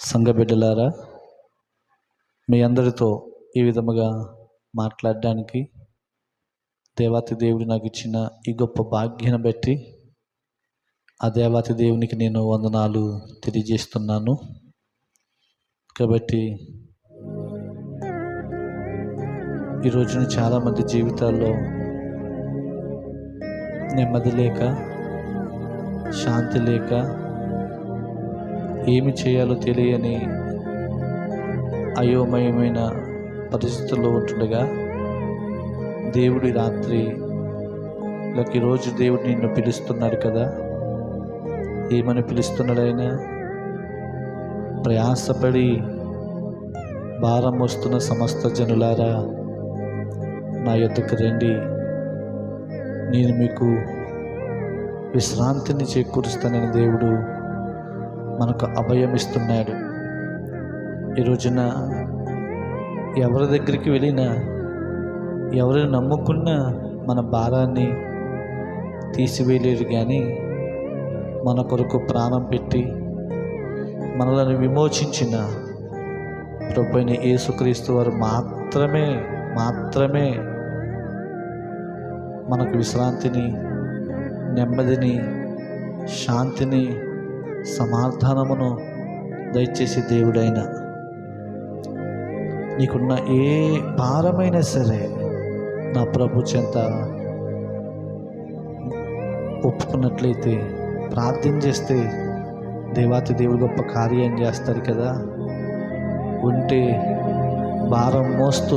సంఘ బిడ్డలారా మీ అందరితో ఈ విధముగా మాట్లాడడానికి దేవాతి దేవుడు నాకు ఇచ్చిన ఈ గొప్ప భాగ్యను బట్టి ఆ దేవాతి దేవునికి నేను వందనాలు తెలియజేస్తున్నాను. కాబట్టి ఈ రోజున చాలామంది జీవితాల్లో నెమ్మది లేక శాంతి లేక ఏమి చేయాలో తెలియని అయోమయమైన పరిస్థితుల్లో ఉంటుండగా దేవుడి రాత్రి లేక ఈరోజు దేవుడు నిన్ను పిలుస్తున్నాడు కదా. ఏమని పిలుస్తున్నాడైనా? ప్రయాసపడి భారం వస్తున్న సమస్త జనులారా నా యొద్దకు రండి. నేను మీకు విశ్రాంతిని చేకూరుస్తానని దేవుడు మనకు అభయం ఇస్తున్నాడు ఈ రోజున ఎవరి దగ్గరికి వెళ్ళినా ఎవరిని నమ్ముకున్నా మన భారాన్ని తీసివేయలేరు కానీ మన కొరకు ప్రాణం పెట్టి మనలను విమోచించిన ప్రభుని యేసుక్రీస్తు వారు మాత్రమే మాత్రమే మనకు విశ్రాంతిని నెమ్మదిని శాంతిని సమాధానమును దయచేసి దేవుడైన నీకున్న ఏ భారమైనా సరే నా ప్రభు చెంత ఒప్పుకున్నట్లయితే ప్రార్థన చేస్తే దేవాతి దేవుడు గొప్ప కార్యం చేస్తారు కదా. ఉంటే భారం మోస్తూ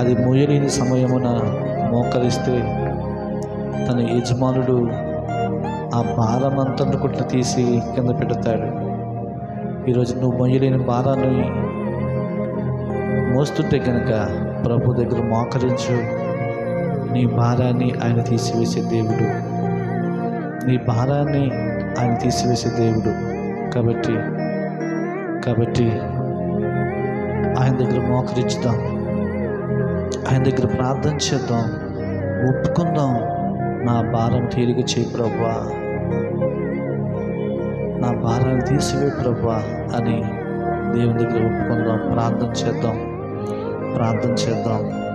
అది మోయలేని సమయమున మోకరిస్తే తన యజమానుడు ఆ భారం అంతా తీసి కింద పెడతాడు. ఈరోజు నువ్వు మొయ్యలేని భారాన్ని మోస్తుంటే కనుక ప్రభు దగ్గర మోకరించు. నీ భారాన్ని ఆయన తీసివేసే దేవుడు. నీ భారాన్ని ఆయన తీసివేసే దేవుడు. కాబట్టి కాబట్టి ఆయన దగ్గర మోకరించుదాం ఆయన దగ్గర ప్రార్థన చేద్దాం. ఒప్పుకుందాం. నా భారం తీరిక చేయి ప్రభా. నా భారాన్ని తీసివే ప్రభా అని దేవుని దగ్గర ఒప్పుకుందాం. ప్రార్థన చేద్దాం. ప్రార్థన చేద్దాం.